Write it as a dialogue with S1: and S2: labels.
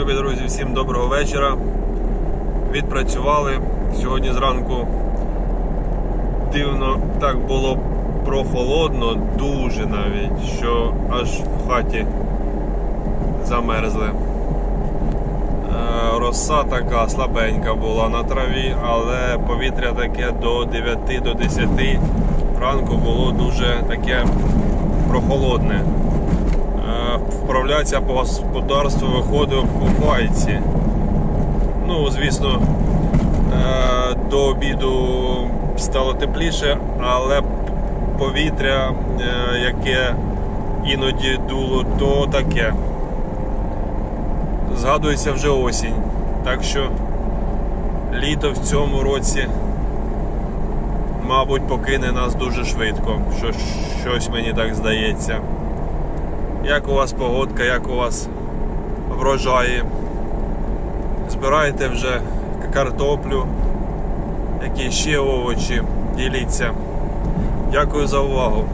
S1: Любі друзі, всім доброго вечора. Відпрацювали. Сьогодні зранку дивно так було прохолодно, дуже навіть, що аж в хаті замерзли. Е, Роса така слабенька була на траві, але повітря таке до 9 до 10 ранку було дуже таке прохолодне. Е, Вправлятися по господарству виходив у файці. Ну, звісно, е, до обіду стало тепліше, але повітря, е, яке іноді дуло, то таке. Згадується вже осінь. Так що літо в цьому році, мабуть, покине нас дуже швидко. Що, щось мені так здається. Як у вас погодка, як у вас врожаї? Збирайте вже картоплю, які ще овочі, діліться. Дякую за увагу.